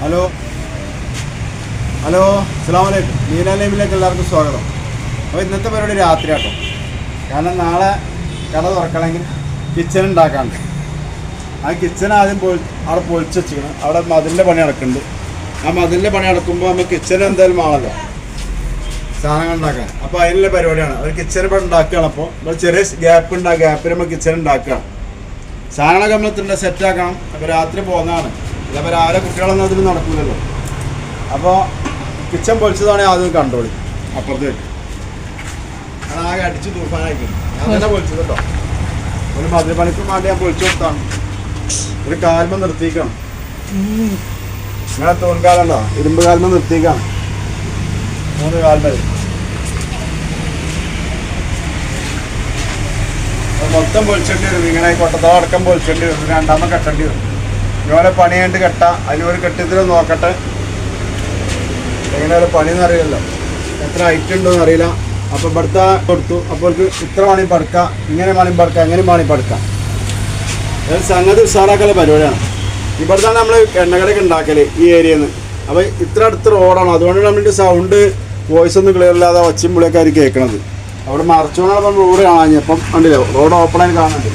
Hello. Hello അസ്സാം വലൈക്കും മീന എല്ലാവർക്കും സ്വാഗതം. അപ്പോൾ ഇന്നത്തെ പരിപാടി രാത്രി ആട്ടോ കാരണം നാളെ കട തുറക്കണമെങ്കിൽ കിച്ചൺ ഉണ്ടാക്കാണ്ട് ആ കിച്ചൺ ആദ്യം പൊളി അവിടെ പൊളിച്ച് വെച്ചിരിക്കണം. അവിടെ മതിലിന്റെ പണി നടക്കുന്നുണ്ട്. ആ മതിലിന്റെ പണി നടക്കുമ്പോൾ നമ്മൾ കിച്ചൺ എന്തായാലും ആണല്ലോ സാധനങ്ങൾ ഉണ്ടാക്കാൻ. അപ്പോൾ അതിനുള്ള പരിപാടിയാണ്. ഒരു കിച്ചൺ ഇവിടെ ഉണ്ടാക്കുകയാണ് അപ്പോൾ നമ്മൾ ചെറിയ ഗ്യാപ്പ് ഉണ്ട്. ആ ഗ്യാപ്പിൽ നമ്മൾ കിച്ചൺ ഉണ്ടാക്കുകയാണ് സാധനങ്ങളൊക്കെ നമ്മൾ തന്നെ സെറ്റ് ആക്കണം. അപ്പോൾ രാത്രി പോകുന്നതാണ്. അപ്പോൾ രാവിലെ കുട്ടികളൊന്നും അതിൽ നടക്കില്ലല്ലോ അപ്പോൾ കിച്ചൺ പൊളിച്ചതാണെങ്കിൽ ആദ്യം കണ്ടോളി അപ്പുറത്ത് വെക്കും. ഞാൻ ആകെ അടിച്ച് തൂഫാനായിരിക്കും ഞാൻ തന്നെ പൊളിച്ചത് കേട്ടോ ഒരു മധുര പണിക്കും വേണ്ടി ഞാൻ പൊളിച്ചു കൊടുത്താണ്. ഒരു കാൽമ നിർത്തിക്കണം. നിങ്ങളെ തോൽക്കാലുണ്ടോ ഇരുമ്പ് കാൽമ നിർത്തിക്കാണ് മൂന്ന് കാൽമ മൊത്തം പൊളിച്ചേണ്ടി വരും. ഇങ്ങനെ കൊട്ടത്തോ അടക്കം പൊളിച്ചേണ്ടി വരും. പിന്നെ രണ്ടാമത് കെട്ടേണ്ടി വരും. ഇതുപോലെ പണി കഴിഞ്ഞിട്ട് കെട്ട. ഒരു കെട്ടിത്തിലും നോക്കട്ടെ. എങ്ങനെ ഒരു പണിയെന്ന് അറിയില്ലല്ലോ എത്ര ഹൈറ്റ് ഉണ്ടോന്ന് അറിയില്ല. അപ്പോൾ ഇവിടുത്തെ കൊടുത്തു. അപ്പോൾ ഇത്ര മണി പടുക്കാം. ഇങ്ങനെ മണി പടുക്കാം. എങ്ങനെ മണി പടുക്കാം. സംഗതി ഉഷാറാക്കല പരിപാടിയാണ്. ഇവിടുത്താണ് നമ്മൾ എണ്ണക്കടയൊക്കെ ഉണ്ടാക്കൽ ഈ ഏരിയയിൽ നിന്ന്. അപ്പോൾ ഇത്ര അടുത്ത് റോഡാണ് അതുകൊണ്ട് നമ്മുടെ സൗണ്ട് വോയിസ് ഒന്നും ക്ലിയർ ഇല്ലാതെ ഒച്ചയും പുളിയൊക്കെ ആയിരിക്കും കേൾക്കണത്. അവിടെ മറച്ചുകൊണ്ടാണ് നമ്മൾ റോഡ് കാണാൻ അപ്പം കണ്ടില്ലേ റോഡ് ഓപ്പൺ ആയി കാണുന്നുണ്ട്.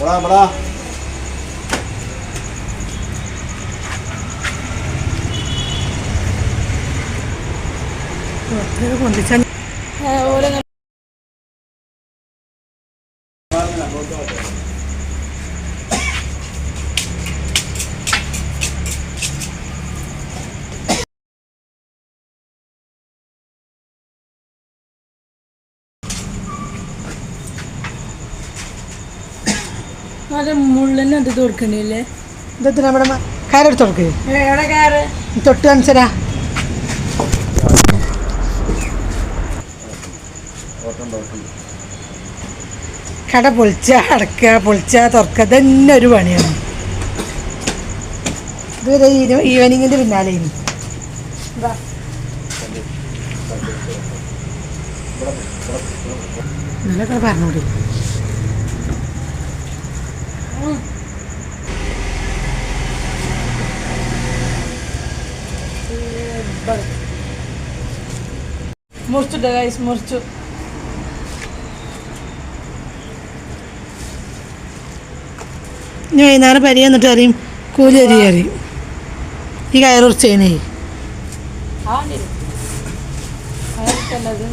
ഇവിടെ ഇവിടെ പൊന്തിച്ചാ അത് കൊടുക്കണില്ലേ ഇതെന്തിനാ നമ്മുടെ കയറെടുത്ത് കൊടുക്ക് തൊട്ട് കാണിച്ചരാ കട പൊളിച്ച അടക്കുക പൊളിച്ച തുറക്കുക തന്നെ ഒരു പണിയാണ്. ഇതുവരെ ഈവനിങ്ങിന്റെ പിന്നാലെ ഇനി ഇന്നലെ പറഞ്ഞോടി. മുറിച്ചിട്ട കൈസ് മുറിച്ചു. ഇനി വൈകുന്നേരം പരി എന്നിട്ട് അറിയും കൂലി അരി അറിയും ഈ കയറുറച്ചേനേ അതൊക്കെയുള്ളത്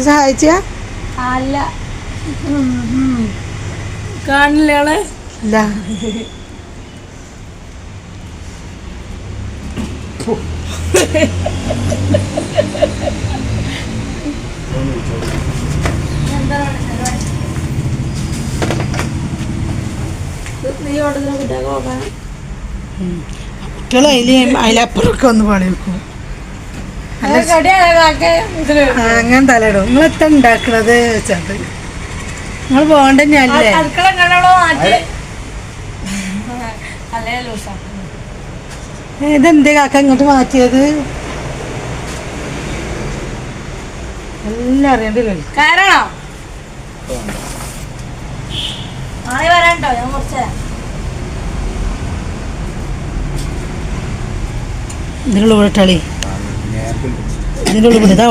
സഹായിച്ച അല്ല. കാണില്ലേ ഇല്ല. കുട്ടികൾ അതിൽ അതിലപ്പുറമൊക്കെ ഒന്ന് പണി വെക്കും ആ, അങ്ങനെ തലയിടും. നിങ്ങൾ എത്ര ഉണ്ടാക്കണത് വെച്ചത് നിങ്ങൾ പോകണ്ടല്ലേ അടുക്കള ഇതെന്തേ കാക്ക ഇങ്ങോട്ട് മാറ്റിയത്? എല്ലാം അറിയണ്ടല്ലോ കയറണോ? നാളെ വരാണ്ടോ ഞാൻ കുറച്ചുതരാം ഇതിനുള്ള വിട്ടളി ഇതിനുള്ള വിടുതാ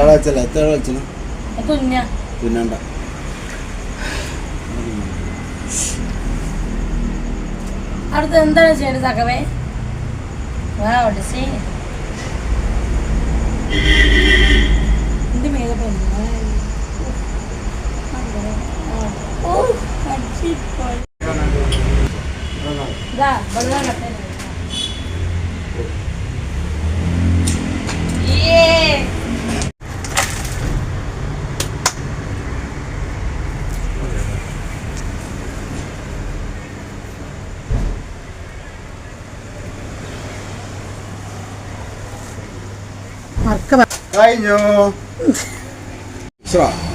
ഓട്ടം വെച്ചില്ല എത്ര വെച്ചില്ല കുഞ്ഞ പിന്നണ്ട അടുത്ത് എന്താണ് ചെയ്യേണ്ടത് തക്കവേ വാ പെണ്ണാ? അങ്ങനെ. ആ. ഓ, കടിച്ചിപ്പോയി. മറക്ക കഴിഞ്ഞു?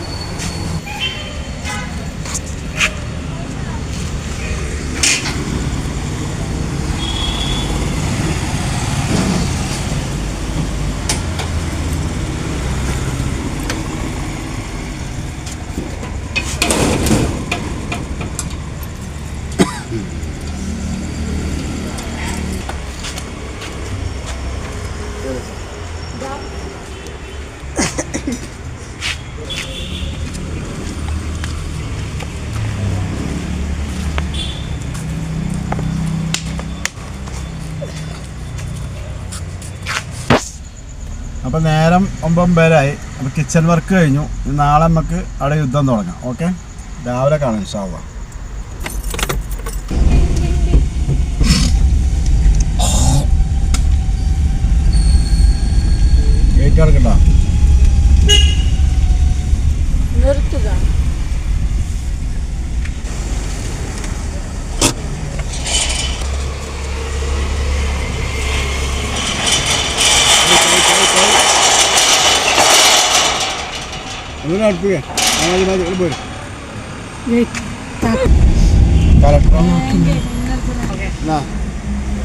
ശോ. അപ്പൊ നേരം ഒമ്പതൊമ്പതരായി. അപ്പം കിച്ചൺ വർക്ക് കഴിഞ്ഞു. നാളെ നമുക്ക് അവിടെ യുദ്ധം തുടങ്ങാം. ഓക്കെ രാവിലെ കാണാം ഇൻഷാല്ല ഗേറ്റ് അടക്കണ്ട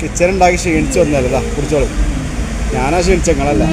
കിച്ചൺ ഉണ്ടാക്കി ക്ഷീണിച്ച് വന്നല്ലേ കുടിച്ചോളൂ. ഞാനാ ക്ഷീണിച്ച നിങ്ങളല്ല.